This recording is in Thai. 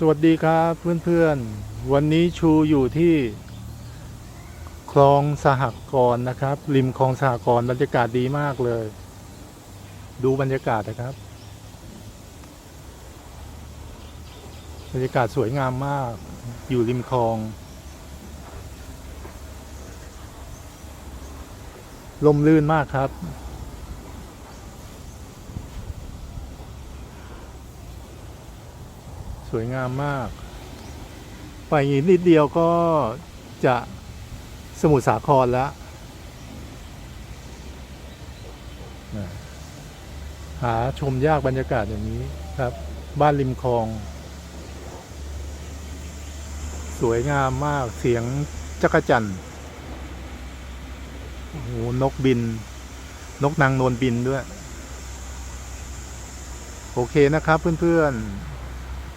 สวัสดีครับเพื่อนๆ วันนี้ชูอยู่ที่ คลองสหกรณ์นะครับ ริมคลองสหกรณ์บรรยากาศดีมากเลย ดูบรรยากาศนะครับ บรรยากาศสวยงามมาก อยู่ริมคลอง ลมลื่นมากครับ สวยงามมาก ไปอีกนิดเดียวก็จะสมุทรสาครแล้วหาชมยากบรรยากาศอย่างนี้ครับ บ้านริมคลอง สวยงามมากเสียงจักรจันโอ้โหนกบิน นกนางนวลบินด้วย โอเคนะครับเพื่อนๆ